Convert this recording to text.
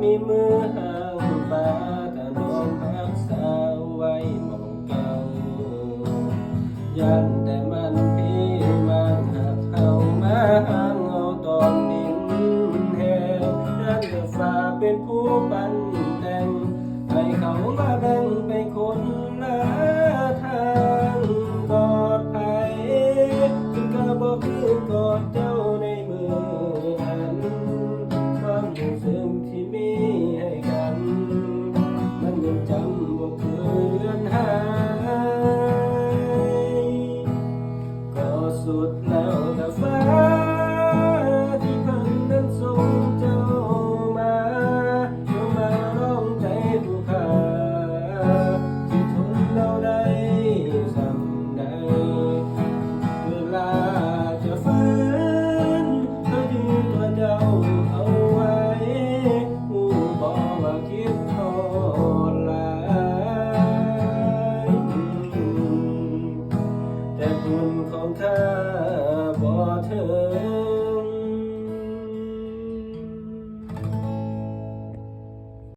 มีมือหางบาแต่น้องรักสาวไว้มองเก่า ยันแต่มันพี่มันหักเข้ามาหางเอาตอนดินแห้งยันแต่ฟ้าเป็นผู้ปัน สุดแล้วแต่ฟ้าที่พันนั้นส่งเจ้ามาเจ้ามาร้องใจผู้ขาที่ทนเราได้สังใดเวลาจะฝันก็ยืนตัวเจ้าเอาไว้ผู้บอกว่าคิดทอลายแต่คุณของเธอ